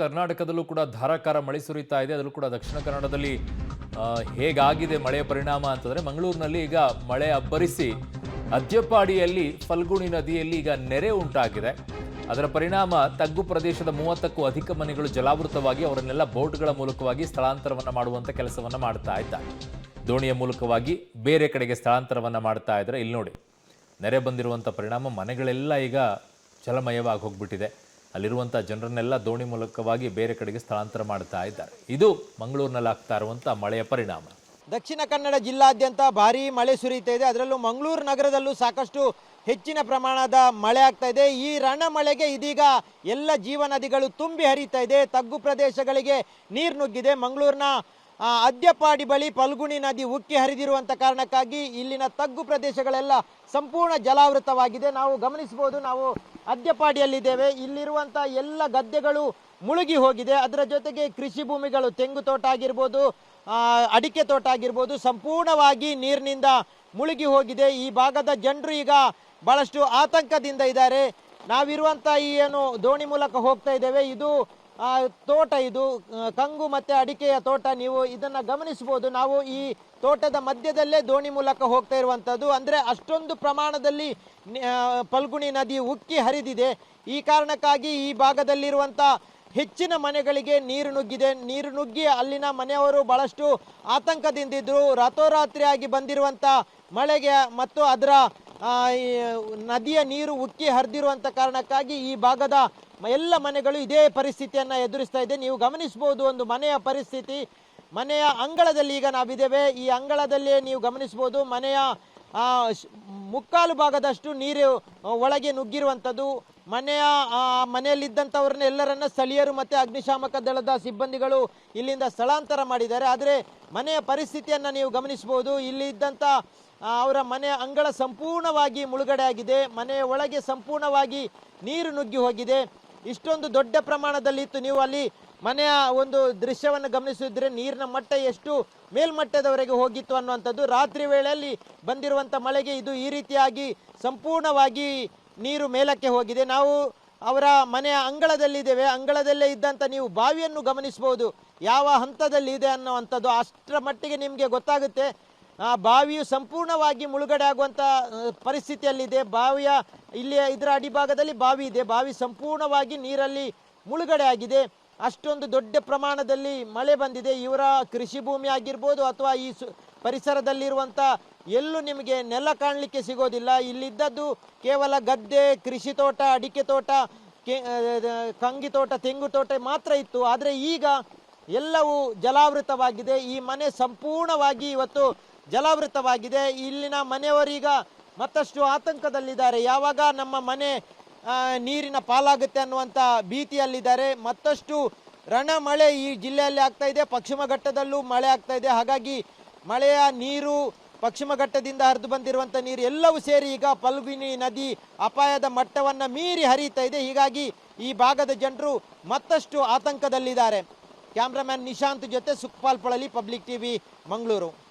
ಕರ್ನಾಟಕದಲ್ಲೂ ಕೂಡ ಧಾರಾಕಾರ ಮಳೆ ಸುರಿತಾ ಇದೆ. ಅದರಲ್ಲೂ ಕೂಡ ದಕ್ಷಿಣ ಕನ್ನಡದಲ್ಲಿ ಹೇಗಾಗಿದೆ ಮಳೆಯ ಪರಿಣಾಮ ಅಂತಂದ್ರೆ ಮಂಗಳೂರಿನಲ್ಲಿ ಈಗ ಮಳೆ ಅಬ್ಬರಿಸಿ ಅದ್ಯಪಾಡಿಯಲ್ಲಿ ಫಲ್ಗುಣಿ ನದಿಯಲ್ಲಿ ಈಗ ನೆರೆ ಉಂಟಾಗಿದೆ. ಅದರ ಪರಿಣಾಮ ತಗ್ಗು ಪ್ರದೇಶದ ಮೂವತ್ತಕ್ಕೂ ಅಧಿಕ ಮನೆಗಳು ಜಲಾವೃತವಾಗಿ ಅವರನ್ನೆಲ್ಲ ಬೋಟ್ಗಳ ಮೂಲಕವಾಗಿ ಸ್ಥಳಾಂತರವನ್ನ ಮಾಡುವಂತ ಕೆಲಸವನ್ನ ಮಾಡ್ತಾ ಇದ್ದಾರೆ. ದೋಣಿಯ ಮೂಲಕವಾಗಿ ಬೇರೆ ಕಡೆಗೆ ಸ್ಥಳಾಂತರವನ್ನ ಮಾಡ್ತಾ ಇದ್ದಾರೆ. ಇಲ್ಲಿ ನೋಡಿ, ನೆರೆ ಬಂದಿರುವಂಥ ಪರಿಣಾಮ ಮನೆಗಳೆಲ್ಲ ಈಗ ಜಲಮಯವಾಗಿ ಹೋಗ್ಬಿಟ್ಟಿದೆ. ಅಲ್ಲಿರುವಂಥ ಜನರನ್ನೆಲ್ಲ ದೋಣಿ ಮೂಲಕವಾಗಿ ಬೇರೆ ಕಡೆಗೆ ಸ್ಥಳಾಂತರ ಮಾಡ್ತಾ ಇದ್ದಾರೆ. ಇದು ಮಂಗಳೂರಿನಲ್ಲಿ ಆಗ್ತಾ ಇರುವಂಥ ಮಳೆಯ ಪರಿಣಾಮ. ದಕ್ಷಿಣ ಕನ್ನಡ ಜಿಲ್ಲಾದ್ಯಂತ ಭಾರೀ ಮಳೆ ಸುರಿಯುತ್ತಾ ಇದೆ. ಅದರಲ್ಲೂ ಮಂಗಳೂರು ನಗರದಲ್ಲೂ ಸಾಕಷ್ಟು ಹೆಚ್ಚಿನ ಪ್ರಮಾಣದ ಮಳೆ ಆಗ್ತಾ ಇದೆ. ಈ ರಣ ಮಳೆಗೆ ಇದೀಗ ಎಲ್ಲ ಜೀವನದಿಗಳು ತುಂಬಿ ಹರಿತಾ ಇದೆ. ತಗ್ಗು ಪ್ರದೇಶಗಳಿಗೆ ನೀರು ನುಗ್ಗಿದೆ. ಮಂಗಳೂರಿನ ಅದ್ಯಪಾಡಿ ಬಳಿ ಫಲ್ಗುಣಿ ನದಿ ಉಕ್ಕಿ ಹರಿದಿರುವಂಥ ಕಾರಣಕ್ಕಾಗಿ ಇಲ್ಲಿನ ತಗ್ಗು ಪ್ರದೇಶಗಳೆಲ್ಲ ಸಂಪೂರ್ಣ ಜಲಾವೃತವಾಗಿದೆ. ನಾವು ಗಮನಿಸಬಹುದು, ನಾವು ಅದ್ಯಪಾಡಿಯಲ್ಲಿದ್ದೇವೆ. ಇಲ್ಲಿರುವಂಥ ಎಲ್ಲ ಗದ್ದೆಗಳು ಮುಳುಗಿ ಹೋಗಿದೆ. ಅದರ ಜೊತೆಗೆ ಕೃಷಿ ಭೂಮಿಗಳು ತೆಂಗು ತೋಟ ಆಗಿರ್ಬೋದು ಅಡಿಕೆ ತೋಟ ಆಗಿರ್ಬೋದು, ಸಂಪೂರ್ಣವಾಗಿ ನೀರಿನಿಂದ ಮುಳುಗಿ ಹೋಗಿದೆ. ಈ ಭಾಗದ ಜನರು ಈಗ ಬಹಳಷ್ಟು ಆತಂಕದಿಂದ ಇದ್ದಾರೆ. ನಾವಿರುವಂಥ ಈ ಏನು ದೋಣಿ ಮೂಲಕ ಹೋಗ್ತಾ ಇದ್ದೇವೆ. ಇದು ತೋಟ ಇದು ಕಂಗು ಮತ್ತೆ ಅಡಿಕೆಯ ತೋಟ ನೀವು ಇದನ್ನ ಗಮನಿಸಬಹುದು. ನಾವು ಈ ತೋಟದ ಮಧ್ಯದಲ್ಲೇ ದೋಣಿ ಮೂಲಕ ಹೋಗ್ತಾ ಇರುವಂತದ್ದು. ಅಂದ್ರೆ ಅಷ್ಟೊಂದು ಪ್ರಮಾಣದಲ್ಲಿ ಪಲ್ಗುಣಿ ನದಿ ಉಕ್ಕಿ ಹರಿದಿದೆ. ಈ ಕಾರಣಕ್ಕಾಗಿ ಈ ಭಾಗದಲ್ಲಿರುವಂತ ಹೆಚ್ಚಿನ ಮನೆಗಳಿಗೆ ನೀರು ನುಗ್ಗಿದೆ. ನೀರು ನುಗ್ಗಿ ಅಲ್ಲಿನ ಮನೆಯವರು ಬಹಳಷ್ಟು ಆತಂಕದಿಂದಿದ್ರು. ರಾತೋರಾತ್ರಿಯಾಗಿ ಬಂದಿರುವಂತ ಮಳೆಗೆ ಮತ್ತು ಅದರ ಆ, ನದಿಯ ನೀರು ಉಕ್ಕಿ ಹರಿದಿರುವಂಥ ಕಾರಣಕ್ಕಾಗಿ ಈ ಭಾಗದ ಎಲ್ಲ ಮನೆಗಳು ಇದೇ ಪರಿಸ್ಥಿತಿಯನ್ನು ಎದುರಿಸ್ತಾ ಇದೆ. ನೀವು ಗಮನಿಸಬಹುದು ಒಂದು ಮನೆಯ ಪರಿಸ್ಥಿತಿ. ಮನೆಯ ಅಂಗಳದಲ್ಲಿ ಈಗ ನಾವಿದ್ದೇವೆ. ಈ ಅಂಗಳದಲ್ಲಿ ನೀವು ಗಮನಿಸಬಹುದು ಮನೆಯ ಮುಕ್ಕಾಲು ಭಾಗದಷ್ಟು ನೀರು ಒಳಗೆ ನುಗ್ಗಿರುವಂಥದ್ದು. ಮನೆಯ ಮನೆಯಲ್ಲಿದ್ದಂಥವ್ರನ್ನ ಎಲ್ಲರನ್ನ ಸ್ಥಳೀಯರು ಮತ್ತು ಅಗ್ನಿಶಾಮಕ ದಳದ ಸಿಬ್ಬಂದಿಗಳು ಇಲ್ಲಿಂದ ಸ್ಥಳಾಂತರ ಮಾಡಿದ್ದಾರೆ. ಆದರೆ ಮನೆಯ ಪರಿಸ್ಥಿತಿಯನ್ನು ನೀವು ಗಮನಿಸಬಹುದು ಇಲ್ಲಿ ಇದ್ದಂಥ ಆ, ಅವರ ಮನೆ ಅಂಗಳ ಸಂಪೂರ್ಣವಾಗಿ ಮುಳುಗಡೆ ಆಗಿದೆ. ಮನೆಯ ಒಳಗೆ ಸಂಪೂರ್ಣವಾಗಿ ನೀರು ನುಗ್ಗಿ ಹೋಗಿದೆ. ಇಷ್ಟೊಂದು ದೊಡ್ಡ ಪ್ರಮಾಣದಲ್ಲಿ ಇತ್ತು ನೀವು ಅಲ್ಲಿ ಮನೆಯ ಒಂದು ದೃಶ್ಯವನ್ನು ಗಮನಿಸಿದ್ರೆ ನೀರಿನ ಮಟ್ಟ ಎಷ್ಟು ಮೇಲ್ಮಟ್ಟದವರೆಗೆ ಹೋಗಿತ್ತು ಅನ್ನುವಂಥದ್ದು. ರಾತ್ರಿ ವೇಳೆಯಲ್ಲಿ ಬಂದಿರುವಂಥ ಮಳೆಗೆ ಇದು ಈ ರೀತಿಯಾಗಿ ಸಂಪೂರ್ಣವಾಗಿ ನೀರು ಮೇಲಕ್ಕೆ ಹೋಗಿದೆ. ನಾವು ಅವರ ಮನೆಯ ಅಂಗಳದಲ್ಲಿದ್ದೇವೆ. ಅಂಗಳದಲ್ಲೇ ಇದ್ದಂಥ ನೀವು ಬಾವಿಯನ್ನು ಗಮನಿಸಬಹುದು. ಯಾವ ಹಂತದಲ್ಲಿ ಇದೆ ಅನ್ನುವಂಥದ್ದು ಅಷ್ಟರ ಮಟ್ಟಿಗೆ ನಿಮಗೆ ಗೊತ್ತಾಗುತ್ತೆ. ಆ ಬಾವಿಯು ಸಂಪೂರ್ಣವಾಗಿ ಮುಳುಗಡೆ ಆಗುವಂಥ ಪರಿಸ್ಥಿತಿಯಲ್ಲಿದೆ. ಬಾವಿಯ ಇಲ್ಲಿ ಇದರ ಅಡಿಭಾಗದಲ್ಲಿ ಬಾವಿ ಇದೆ. ಬಾವಿ ಸಂಪೂರ್ಣವಾಗಿ ನೀರಲ್ಲಿ ಮುಳುಗಡೆ ಆಗಿದೆ. ಅಷ್ಟೊಂದು ದೊಡ್ಡ ಪ್ರಮಾಣದಲ್ಲಿ ಮಳೆ ಬಂದಿದೆ. ಇವರ ಕೃಷಿ ಭೂಮಿ ಆಗಿರ್ಬೋದು ಅಥವಾ ಈ ಸು ಪರಿಸರದಲ್ಲಿರುವಂಥ ಎಲ್ಲೂ ನಿಮಗೆ ನೆಲ ಕಾಣಲಿಕ್ಕೆ ಸಿಗೋದಿಲ್ಲ. ಇಲ್ಲಿದ್ದದ್ದು ಕೇವಲ ಗದ್ದೆ, ಕೃಷಿ ತೋಟ, ಅಡಿಕೆ ತೋಟ, ಕೆ ಕಂಗಿ ತೋಟ, ತೆಂಗು ತೋಟ ಮಾತ್ರ ಇತ್ತು. ಆದರೆ ಈಗ ಎಲ್ಲವೂ ಜಲಾವೃತವಾಗಿದೆ. ಈ ಮನೆ ಸಂಪೂರ್ಣವಾಗಿ ಇವತ್ತು ಜಲಾವೃತವಾಗಿದೆ. ಇಲ್ಲಿನ ಮನೆಯವರೀಗ ಮತ್ತಷ್ಟು ಆತಂಕದಲ್ಲಿದ್ದಾರೆ. ಯಾವಾಗ ನಮ್ಮ ಮನೆ ನೀರಿನ ಪಾಲಾಗುತ್ತೆ ಅನ್ನುವಂಥ ಭೀತಿಯಲ್ಲಿದ್ದಾರೆ. ಮತ್ತಷ್ಟು ರಣ ಮಳೆ ಈ ಜಿಲ್ಲೆಯಲ್ಲಿ ಆಗ್ತಾ ಇದೆ. ಪಶ್ಚಿಮ ಘಟ್ಟದಲ್ಲೂ ಮಳೆ ಆಗ್ತಾ ಇದೆ. ಹಾಗಾಗಿ ಮಳೆಯ ನೀರು ಪಶ್ಚಿಮ ಘಟ್ಟದಿಂದ ಹರಿದು ಬಂದಿರುವಂಥ ನೀರು ಎಲ್ಲವೂ ಸೇರಿ ಈಗ ಪಲ್ಗುನಿ ನದಿ ಅಪಾಯದ ಮಟ್ಟವನ್ನು ಮೀರಿ ಹರಿಯುತ್ತಾ ಇದೆ. ಹೀಗಾಗಿ ಈ ಭಾಗದ ಜನರು ಮತ್ತಷ್ಟು ಆತಂಕದಲ್ಲಿದ್ದಾರೆ. ಕ್ಯಾಮ್ರಾಮ್ಯಾನ್ ನಿಶಾಂತ್ ಜೊತೆ ಸುಖಪಾಲ್ ಪಳಲಿ, ಪಬ್ಲಿಕ್ ಟಿವಿ, ಮಂಗಳೂರು.